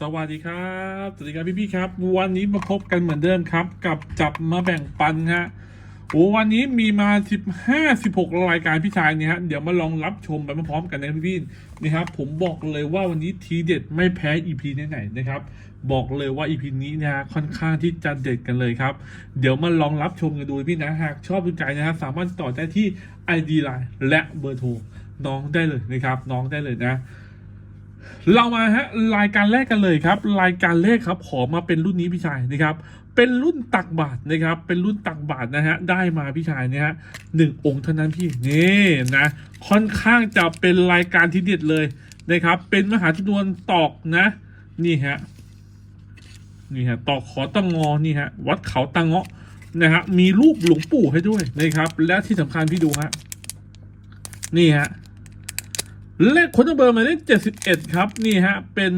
สวัสดีครับ สวัสดีครับพี่ๆครับ วันนี้มาพบกันเหมือนเดิมครับ กับจับมาแบ่งปันฮะโอ้วันนี้มีมา 15 16 รายการพี่ชายเนี่ยฮะ เดี๋ยวมาลองรับชมไปพร้อมกันนะพี่ๆนะครับ ผมบอกเลยว่าวันนี้ทีเด็ดไม่แพ้ EP ไหนๆนะครับ บอกเลยว่า EP นี้นะฮะค่อนข้างที่จะเด็ดกันเลยครับ เดี๋ยวมาลองรับชมกันดูพี่นะหากชอบดูใจนะฮะสามารถต่อได้ที่ ID Line และเบอร์โทรน้องได้เลยนะครับ น้องได้เลยนะ เรามาฮะรายการแรกกันเลยครับ รายการแรกครับขอมาเป็นรุ่นนี้พี่ชายนะครับ เป็นรุ่นตักบาทนะครับ เป็นรุ่นตักบาทนะฮะได้มาพี่ชายเนี่ยฮะหนึ่งองค์เท่านั้นพี่นี่นะค่อนข้างจะเป็นรายการที่เด็ดเลยนะครับ เป็นมหาจำนวนตอกนะ นี่ฮะนี่ฮะตอกขอตังงอนี่ฮะวัดเขาตังเงาะนะฮะมีรูปหลวงปู่ให้ด้วยนะครับ และที่สำคัญพี่ดูฮะนี่ฮะ เลขคนเบอร์หมายเลขเจ็ดสิบเอ็ดครับ นี่ฮะ เป็น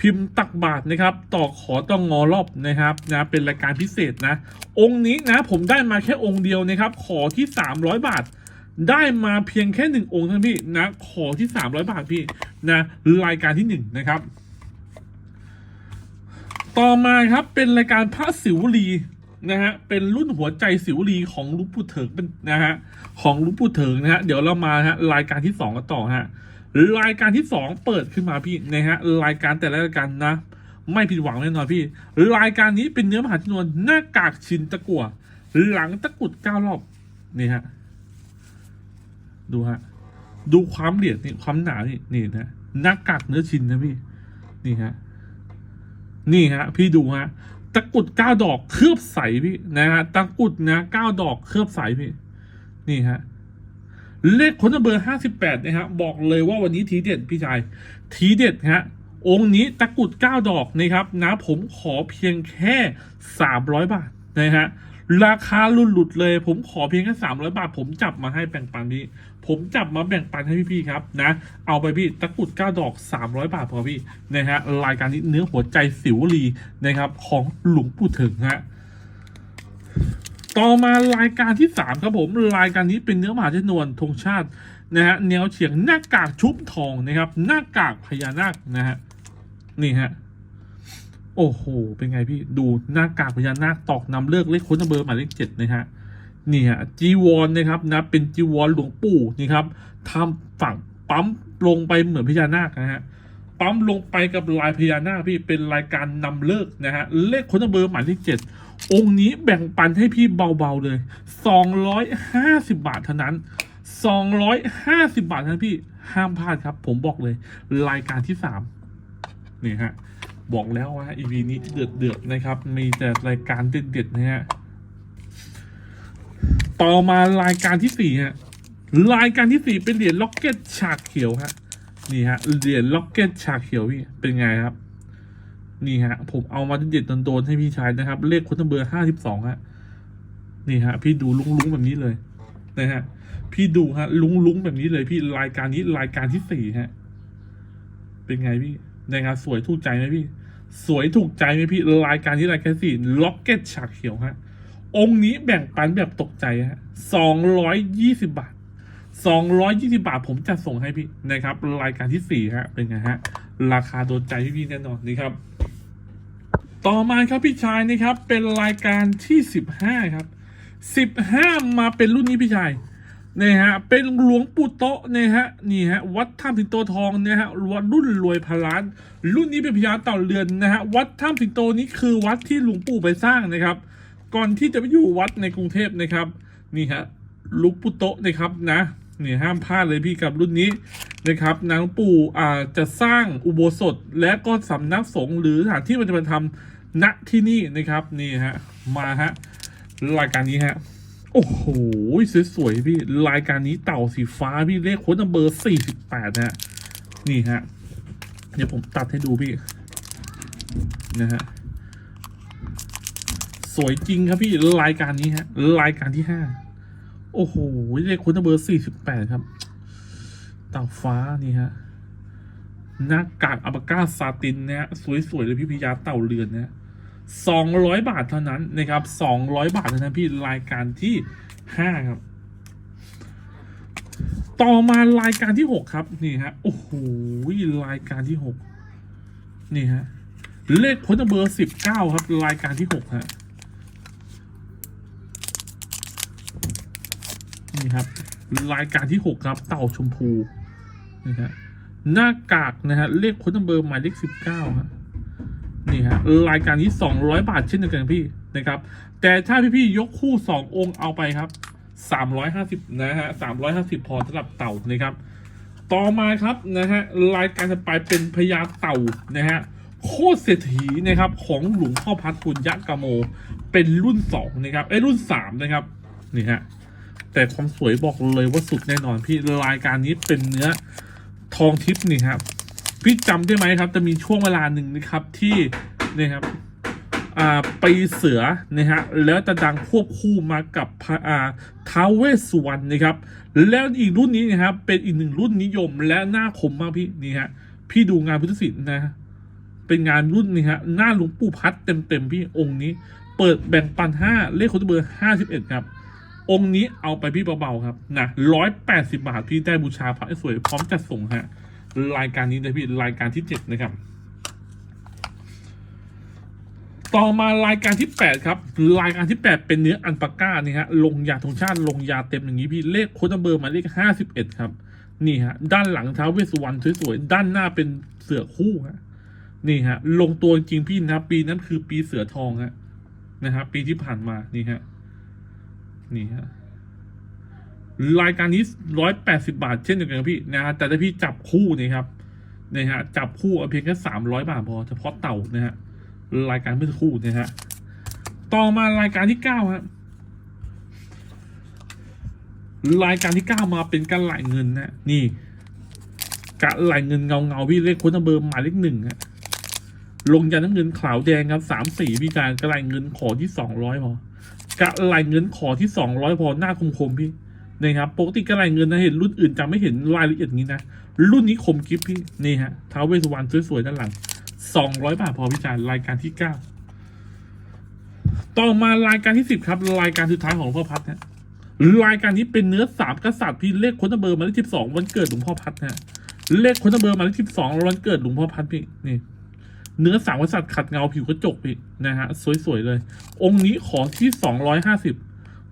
พิมพ์ตักบาทนะครับ ต่อขอต้องงอรอบนะครับนะเป็นรายการพิเศษนะ องค์นี้นะผมได้มาแค่องค์เดียวนะครับ ขอที่สามร้อยบาท ได้มาเพียงแค่หนึ่งองค์เท่านั้นพี่นะขอที่สามร้อยบาทพี่นะรายการที่หนึ่งนะครับ ต่อมาครับเป็นรายการพระสิวลีนะฮะเป็นรุ่นหัวใจสิวลีของลุงปู่เถิงเป็นนะฮะของลุงปู่เถิงนะฮะเดี๋ยวเรามาฮะรายการที่สองกันต่อฮะ รายการที่สองเปิดขึ้นมาพี่นะฮะรายการแต่ละรายการนะ ไม่ผิดหวังแน่นอนพี่ รายการนี้เป็นเนื้อมหาชนวนหน้ากากชินตะกั่วหลังตะกุดเก้ารอบนี่ฮะดูฮะดูความเหลียมนี่ความหนานี่นี่นะหน้ากากเนื้อชินนะพี่นี่ฮะนี่ฮะพี่ดูฮะตะกุดเก้าดอกเคลือบใสพี่นะฮะตะกุดนะเก้าดอกเคลือบใสพี่ นี่ฮะ เลขคนเบอร์ห้าสิบแปดนะฮะบอกเลยว่าวันนี้ทีเด็ดพี่ชาย ทีเด็ดฮะองค์นี้ตะกุดเก้าดอกนะครับนะผมขอเพียงแค่สามร้อยบาทนะฮะราคาหลุดหลุดเลย ผมขอเพียงแค่สามร้อยบาท ผมจับมาให้แบ่งปันพี่ ผมจับมาแบ่งปันให้พี่ๆครับนะ เอาไปพี่ตะกุดเก้าดอกสามร้อยบาทพอพี่นะฮะรายการนี้เนื้อหัวใจสิวลีนะครับของหลวงปู่เถิงฮะ ต่อมารายการที่สามครับผมรายการนี้เป็นเนื้อมหาชนวนธงชาตินะฮะแนวเฉียงหน้ากากชุบทองนะครับ หน้ากากพญานาคนะฮะนี่ฮะโอ้โห เป็นไงพี่ดูหน้ากากพญานาคตอกนำเลิกเลขค้นเบอร์หมายเลขเจ็ดนะฮะนี่ฮะจีวรนะครับนะเป็นจีวรหลวงปู่นี่ครับทำฝั่งปั๊มลงไปเหมือนพญานาคนะฮะปั๊มลงไปกับลายพญานาคพี่เป็นรายการนำเลิกนะฮะเลขค้นเบอร์หมายเลขเจ็ด องค์นี้แบ่งปันให้พี่เบาๆเลยสองร้อยห้าสิบาทเท่านั้นสองร้อยห้าสิบาทเท่านั้นพี่ห้ามพลาดครับ ผมบอกเลย รายการที่สามนี่ฮะ บอกแล้วว่าอีพีนี้เดือดเดือดๆนะครับ มีแต่รายการเด็ดๆนะฮะต่อมารายการที่สี่ฮะรายการที่สี่เป็นเหรียญล็อกเก็ตฉากเขียวฮะนี่ฮะเหรียญล็อกเก็ตฉากเขียวพี่เป็นไงครับ นี่ฮะ ผมเอามาเด็ดๆโดนๆให้พี่ชายนะครับ เลขคนเบอร์ห้าสิบสองฮะ นี่ฮะ พี่ดูลุ้งๆแบบนี้เลยนะฮะ พี่ดูฮะ ลุ้งๆแบบนี้เลยพี่รายการนี้รายการที่สี่ฮะ เป็นไงพี่นะครับสวยถูกใจไหมพี่ สวยถูกใจไหมพี่รายการที่รายการสี่ล็อกเก็ตฉากเขียวฮะ องค์นี้แบ่งปันแบบตกใจฮะสองร้อยยี่สิบาทสองร้อยยี่สิบาทผมจะส่งให้พี่นะครับ รายการที่สี่ฮะเป็นไงฮะ ราคาโดนใจพี่ๆแน่นอนนี่ครับ ต่อมาครับพี่ชายนะครับ เป็นรายการที่สิบห้าครับสิบห้ามาเป็นรุ่นนี้พี่ชายนะฮะเป็นหลวงปู่โตะนะฮะนี่ฮะวัดถ้ำสิงโตทองนะฮะวัดรุ่นรวยพนล้าน รุ่นนี้เป็นพญาเต่าเรือนนะฮะวัดถ้ำสิงโตนี้คือวัดที่หลวงปู่ไปสร้างนะครับ ก่อนที่จะไปอยู่วัดในกรุงเทพนะครับนี่ฮะหลุกปุโตะนะครับนะนี่ห้ามพลาดเลยพี่กับรุ่นนี้นะครับนางปู่อ่าจะสร้างอุโบสถและก็สำนักสงฆ์หรือสถานที่ปฏิบัติธรรม ณที่นี่นะครับนี่ฮะมาฮะรายการนี้ฮะโอ้โหสวยๆพี่รายการนี้เต่าสีฟ้าพี่เลขโค้ดเบอร์สี่สิบแปดฮะนี่ฮะเดี๋ยวผมตัดให้ดูพี่นะฮะสวยจริงครับพี่รายการนี้ฮะรายการที่ห้าโอ้โหเลขคุณเบอร์สี่สิบแปดครับ เต่าฟ้านี่ฮะหน้ากากอปากาซาตินเนี่ยสวยๆเลยพี่พิยาเต่าเรือนเนี่ย 200 บาทเท่านั้นนะครับ200 บาทเท่านั้นพี่รายการที่ 5 ครับ ต่อมารายการที่ 6 ครับนี่ฮะโอ้โหรายการที่ 6 นี่ฮะเลขพ้นเบอร์ 19 ครับ รายการที่ 6 ฮะนี่ครับ รายการที่ 6 ครับ เต่าชมพูนี่ฮะหน้ากากนะฮะเลขพ้นเบอร์หมายเลข19ฮะ นี่ฮะรายการนี้สองร้อยบาทเช่นเดียวกันพี่นะครับ แต่ถ้าพี่ๆยกคู่สององค์เอาไปครับสามร้อยห้าสิบนะฮะสามร้อยห้าสิบพอสำหรับเต่านะครับ ต่อมาครับนะฮะรายการถัดไปเป็นพญาเต่านะฮะโคตรเศรษฐีนะครับของหลวงพ่อพัดคุณยะกะโม เป็นรุ่นสองนะครับไอ้รุ่นสามนะครับนี่ฮะแต่ความสวยบอกเลยว่าสุดแน่นอนพี่รายการนี้เป็นเนื้อทองทิพย์นี่ครับ พี่จำได้ไหมครับ จะมีช่วงเวลาหนึ่งนะครับที่นี่ครับอ่าปีเสือนะฮะแล้วจะดังควบคู่มากับพระอาท้าวเวสสุวรรณนะครับ แล้วอีกรุ่นนี้นะครับเป็นอีกหนึ่งรุ่นนิยมและหน้าคมมากพี่นี่ฮะพี่ดูงานพุทธศิลป์นะเป็นงานรุ่นนี้ฮะหน้าหลวงปู่พัดเต็มๆพี่องค์นี้ เปิดแบ่งปันห้าเลขคนเบอร์ห้าสิบเอ็ดครับองค์นี้เอาไปพี่เบาๆครับนะร้อยแปดสิบาทพี่ได้บูชาพระสวยพร้อมจัดส่งฮะ รายการนี้เลยพี่รายการที่เจ็ดนะครับ ต่อมารายการที่8ครับ รายการที่8เป็นเนื้ออันปาก้านี่ฮะลงยาธงชาติลงยาเต็มอย่างนี้พี่เลขโค้ดเบอร์มาเลข51ครับ นี่ฮะ ด้านหลังเท้าเวสสุวรรณสวยๆด้านหน้าเป็นเสือคู่ฮะนี่ฮะ ลงตัวจริงพี่นะปีนั้นคือปีเสือทองฮะนะฮะปีที่ผ่านมานี่ฮะนี่ฮะ รายการนี้ร้อยแปดสิบาทเช่นเดียวกันครับพี่นะฮะแต่ถ้าพี่จับคู่นี่ครับนี่ฮะจับคู่เอาเพียงแค่สามร้อยบาทพอเฉพาะเต่านะฮะรายการเมื่อสักครู่นะฮะต่อมารายการที่เก้าฮะรายการที่เก้ามาเป็นการไหลเงินนะนี่กะไหลเงินเงาเงาพี่เลขคนเบอร์หมายเลขหนึ่งฮะลงยันน้ำเงินขาวแดงครับสามสี่พี่การกระไหลเงินขอที่สองร้อยพอกระไหลเงินขอที่สองร้อยพอหน้าคมๆพี่ นะครับปกติกระไหลเงินนะเห็นรุ่นอื่นจะไม่เห็นรายละเอียดนี้นะ รุ่นนี้คมกิฟพี่นี่ฮะท้าวเวสุวรรณสวยๆด้านหลังสองร้อยบาทพอพี่จารรายการที่เก้าต่อมารายการที่สิบครับ รายการสุดท้ายของหลวงพ่อพัดนะรายการนี้เป็นเนื้อสามกษัตริย์พี่เลขคนเบอร์มาเลขสิบสองวันเกิดหลวงพ่อพัดนะเลขคนเบอร์มาเลขสิบสองวันเกิดหลวงพ่อพัดพี่นี่เนื้อสามกษัตริย์ขัดเงาผิวกระจกพี่นะฮะสวยๆเลย องค์นี้ขอที่สองร้อยห้าสิบ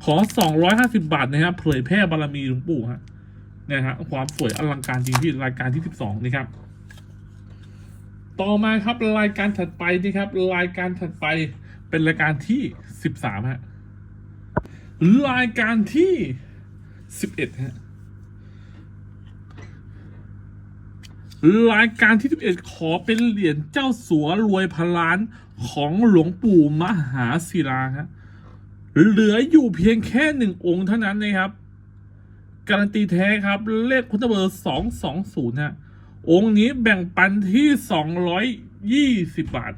ขอสองร้อยห้าสิบาทนะฮะเผยแพร่บารมีหลวงปู่ฮะนะฮะความสวยอลังการจริงพี่รายการที่สิบสองนี่ครับ ต่อมาครับรายการถัดไปนี่ครับ รายการถัดไปเป็นรายการที่สิบสามฮะ รายการที่สิบเอ็ดฮะ รายการที่สิบเอ็ดขอเป็นเหรียญเจ้าสัวรวยพันล้านของหลวงปู่มหาศิลาฮะ เหลืออยู่เพียงแค่หนึ่งองค์เท่านั้นนะครับ การันตีแท้ครับ เลขคุณเบอร์สองสองศูนย์ฮะองค์นี้แบ่งปันที่สองร้อยยี่สิบบาท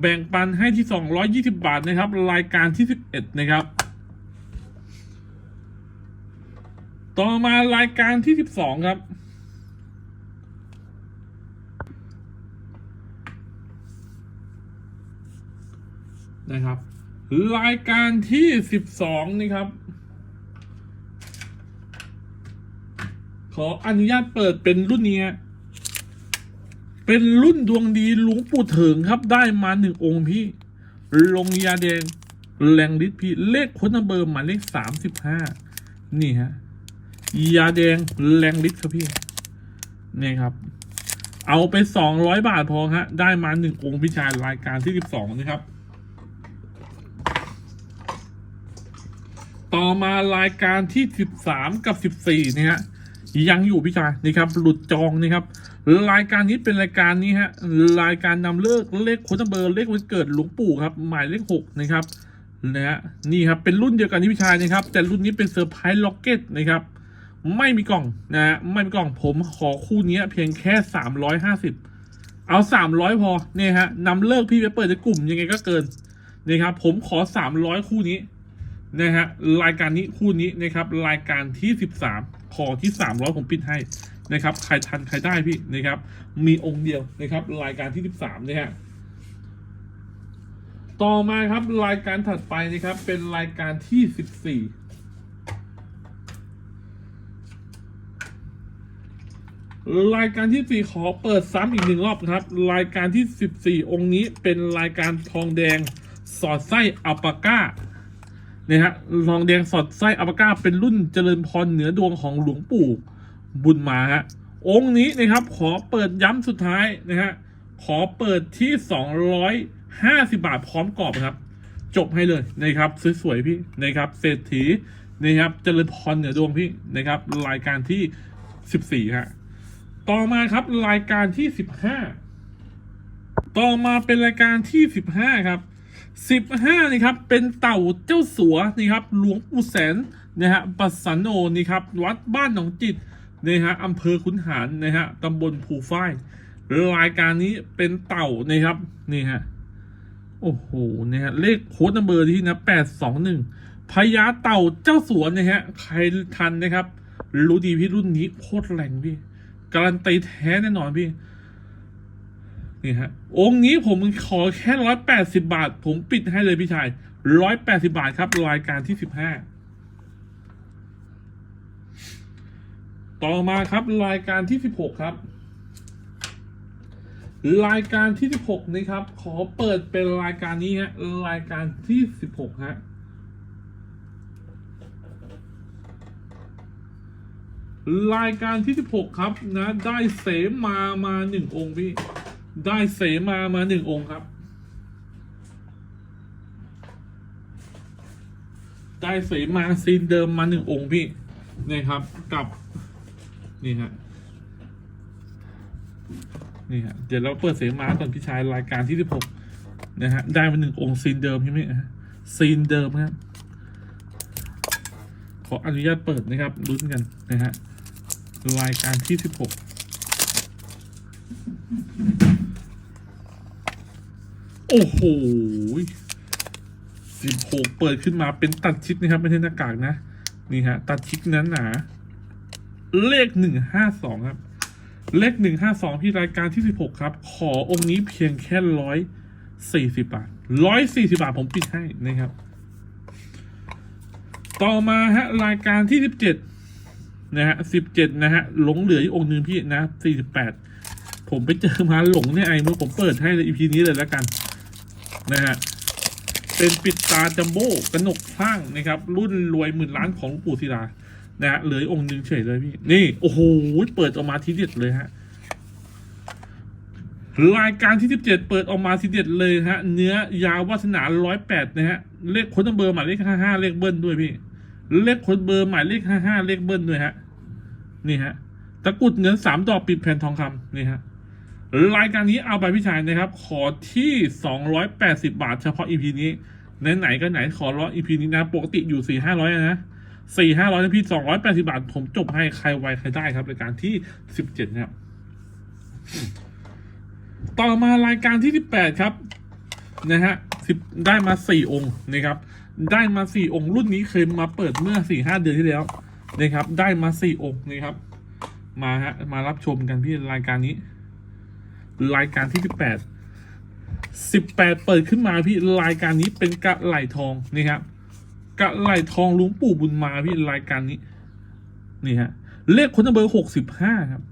แบ่งปันให้ที่สองร้อยี่สิบาทนะครับ รายการที่สิบเอ็ดนะครับ ต่อมารายการที่สิบสองครับนะครับ รายการที่สิบสองนี่ครับ ขออนุญาตเปิดเป็นรุ่นนี้เป็นรุ่นดวงดีหลวงปู่เถิงครับ ได้มาหนึ่งองค์พี่ ลงยาแดงแรงฤทธิ์พี่ เลขคนเบอร์หมายเลขสามสิบห้านี่ฮะยาแดงแรงฤทธิ์ครับพี่นี่ครับ เอาไปสองร้อยบาทพอฮะ ได้มาหนึ่งองค์พี่ชายรายการที่สิบสองนะครับ ต่อมารายการที่สิบสามกับสิบสี่เนี่ยยังอยู่พี่ชายนี่ครับหลุดจองนี่ครับรายการนี้เป็นรายการนี้ฮะรายการนำเลิกเลขค้ดเบอร์เลขวันเกิดหลวงปู่ครับหมายเลขหกนะครับนะฮะนี่ครับเป็นรุ่นเดียวกันที่พี่ชายนะครับ แต่รุ่นนี้เป็นเซอร์ไพรส์ล็อกเก็ตนะครับไม่มีกล่องนะฮะไม่มีกล่องผมขอคู่นี้เพียงแค่สามร้อยห้าสิบเอาสามร้อยพอเนี่ยฮะนำเลิกพี่ไปเปิดในกลุ่มยังไงก็เกินนี่ครับผมขอสามร้อยคู่นี้ นะฮะรายการนี้คู่นี้นะครับรายการที่สิบสามขอที่สามร้อยผมปิดให้นะครับใครทันใครได้พี่นะครับ มีองค์เดียวนะครับรายการที่สิบสามนะฮะต่อมาครับรายการถัดไปนะครับเป็นรายการที่สิบสี่รายการที่สี่ขอเปิดซ้ำอีกหนึ่งรอบครับ รายการที่สิบสี่องค์นี้เป็นรายการทองแดง สอดไส้อัปปาก้า นี่ฮะทองแดงสอดไส้อัปปาก้าเป็นรุ่นเจริญพรเหนือดวงของหลวงปู่บุญมาฮะองค์นี้นะครับขอเปิดย้ำสุดท้ายนะฮะขอเปิดที่สองร้อยห้าสิบาทพร้อมกรอบครับ จบให้เลยนะครับสวยๆพี่นะครับเศรษฐีนะครับเจริญพรเหนือดวงพี่นะครับรายการที่สิบสี่ฮะต่อมาครับรายการที่สิบห้าต่อมาเป็นรายการที่สิบห้าครับ สิบห้านี่ครับ เป็นเต่าเจ้าสัวนี่ครับ หลวงปู่แสนนะฮะปัสสันโนนี่ครับ วัดบ้านหนองจิตนะฮะอำเภอขุนหารนะฮะตำบลภูฝ้ายรายการนี้เป็นเต่านะครับ นี่ฮะ โอ้โหเนี่ยฮะเลขโค้ดนัมเบอร์ที่นะแปดสองหนึ่งพญาเต่าเจ้าสวนนะฮะ ใครทันนะครับ รู้ดีพี่รุ่นนี้โคตรแรงพี่ การันตีแท้แน่นอนพี่ นี่ฮะองค์นี้ผมขอแค่ร้อยแปดสิบาท ผมปิดให้เลยพี่ชายร้อยแปดสิบาทครับ รายการที่สิบห้าต่อมาครับรายการที่สิบหกครับ รายการที่16นี้ครับ ขอเปิดเป็นรายการนี้ฮะรายการที่16ฮะรายการที่ 16 ครับนะ ได้เสมามาหนึ่งองค์พี่ ได้เสมามาหนึ่งองค์ครับ ได้เสมาซีนเดิมมาหนึ่งองค์พี่นี่ครับ กับ นี่ฮะนี่ฮะเดี๋ยวเราเปิดเสมาก่อนพี่ชายรายการที่สิบหกนะฮะได้มาหนึ่งองค์ซีนเดิมใช่ไหมฮะซีนเดิมครับขออนุญาตเปิดนะครับลุ้นกันนะฮะรายการที่สิบหก โอ้โหสิบหกเปิดขึ้นมาเป็นตัดชิดนะครับ ไม่ใช่หน้ากากนะ นี่ฮะ ตัดชิดนั้นหนาเลขหนึ่งห้าสองครับ เลขหนึ่งห้าสองที่รายการที่สิบหกครับ ขอองค์นี้เพียงแค่ร้อยสี่สิบบาทร้อยสี่สิบาทผมปิดให้นะครับ ต่อมาฮะ รายการที่สิบเจ็ดนะฮะสิบเจ็ดนะฮะ หลงเหลืออีกองค์หนึ่งพี่นะสี่สิบแปดผมไปเจอมาหลงเนี่ยไอ้เมื่อผมเปิดให้เลยอีพีนี้เลยแล้วกัน นะฮะเป็นปิดตาจัมโบ้กระหนกพร่างนะครับ รุ่นรวยหมื่นล้านของหลวงปู่ศิลานะฮะเหลือองค์หนึ่งเฉยเลยพี่นี่โอ้โหเปิดออกมาทีเด็ดเลยฮะรายการที่ 17 เปิดออกมาทีเด็ดเลยฮะ เนื้อยาววัฒนา 108 นะฮะ เลขคนเบอร์หมายเลข 55 เลขเบิ้ลด้วยพี่ เลขคนเบอร์หมายเลข 55 เลขเบิ้ลด้วยฮะ นี่ฮะ ตะกุดเงินสามดอกปิดแผ่นทองคำนี่ฮะ รายการนี้เอาไปพี่ชายนะครับ ขอที่ 280 บาท เฉพาะ EP นี้ไหนๆก็ไหนขอร้อ EP นี้นะ ปกติอยู่ 4 500 นะสี่ห้าร้อยพี่สองร้อยแปดสิบาท ผมจบให้ใครไวใครได้ครับรายการที่สิบเจ็ดนะครับ ต่อมารายการที่สิบแปดครับนะฮะสิบได้มาสี่องค์นะครับ ได้มาสี่องค์รุ่นนี้เคยมาเปิดเมื่อสี่ห้าเดือนที่แล้วนะครับ ได้มาสี่องค์นะครับ มาฮะมารับชมกันพี่รายการนี้ รายการที่สิบแปดสิบแปดเปิดขึ้นมาพี่รายการนี้เป็นกระไหลทองนี่ครับกระไหลทองลุงปู่บุญมาพี่รายการนี้นี่ฮะเลขคนเบอร์หกสิบห้าครับ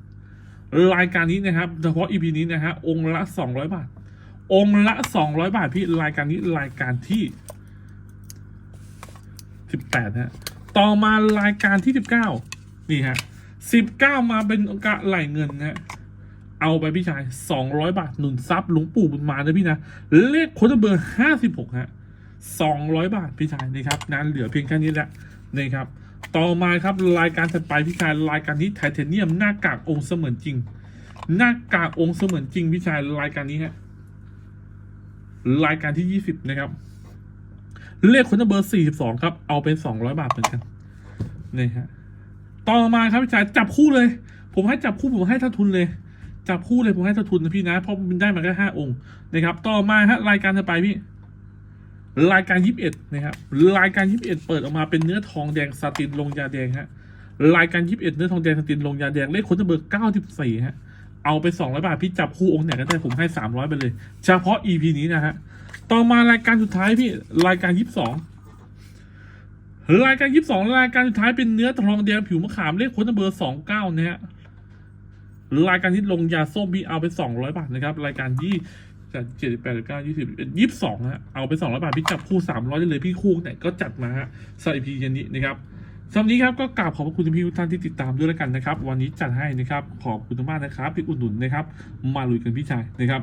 รายการนี้นะครับเฉพาะอีพีนี้นะฮะองค์ละสองร้อยบาท องค์ละสองร้อยบาทพี่รายการนี้รายการที่สิบแปดฮะต่อมารายการที่สิบเก้านี่ฮะสิบเก้ามาเป็นกระไหลเงินนะฮะ เอาไปพี่ชายสองร้อยบาทหนุนซับหลวงปู่บุญมานะพี่นะ เลขคนเบอร์ห้าสิบหกฮะสองร้อยบาทพี่ชายนะครับนั้นเหลือเพียงแค่นี้แหละนะครับ ต่อมาครับรายการถัดไปพี่ชายรายการนี้ไทเทเนียมหน้ากากองค์เสมือนจริง หน้ากากองค์เสมือนจริงพี่ชายรายการนี้ฮะรายการที่ยี่สิบนะครับ เลขคนเบอร์สี่สิบสองครับ เอาเป็นสองร้อยบาทเหมือนกันนี่ฮะต่อมาครับพี่ชายจับคู่เลย ผมให้จับคู่ผมให้ท่าทุนเลย จับคู่เลยผมให้เท่าทุนนะพี่นะเพราะมันได้มาแค่ห้าองค์นะครับ ต่อมาฮะรายการถัดไปพี่ รายการยิบเอ็ดนะครับรายการยิบเอ็ดเปิดออกมาเป็นเนื้อทองแดงสตินลงยาแดงฮะรายการยิบเอ็ดเนื้อทองแดงสตินลงยาแดงเลขคนเบอร์เก้าสิบสี่ฮะเอาไปสองร้อยบาทพี่จับคู่องค์ไหนก็ได้ผมให้สามร้อยไปเลย เฉพาะ EP นี้นะฮะต่อมารายการสุดท้ายพี่รายการยิบสองรายการยิบสองรายการสุดท้ายเป็นเนื้อทองแดงผิวมะขามเลขคนเบอร์สองเก้านะฮะ รายการที่ลงยาส้มพี่เอาไปสองร้อยบาทนะครับ รายการที่จัดเจ็ดแปดเก้ายี่สิบยี่สิบสองฮะเอาไปสองร้อยบาทพี่จับคู่สามร้อยได้เลยพี่คู่ไหนก็จัดมาฮะสำหรับพีเย็นนี้นะครับสำหรับนี้ครับก็กราบขอบพระคุณพี่ทุกท่านที่ติดตามด้วยแล้วกันนะครับ วันนี้จัดให้นะครับ ขอบคุณมากนะครับที่อุดหนุนนะครับ มาลุยกันพี่ชายนะครับ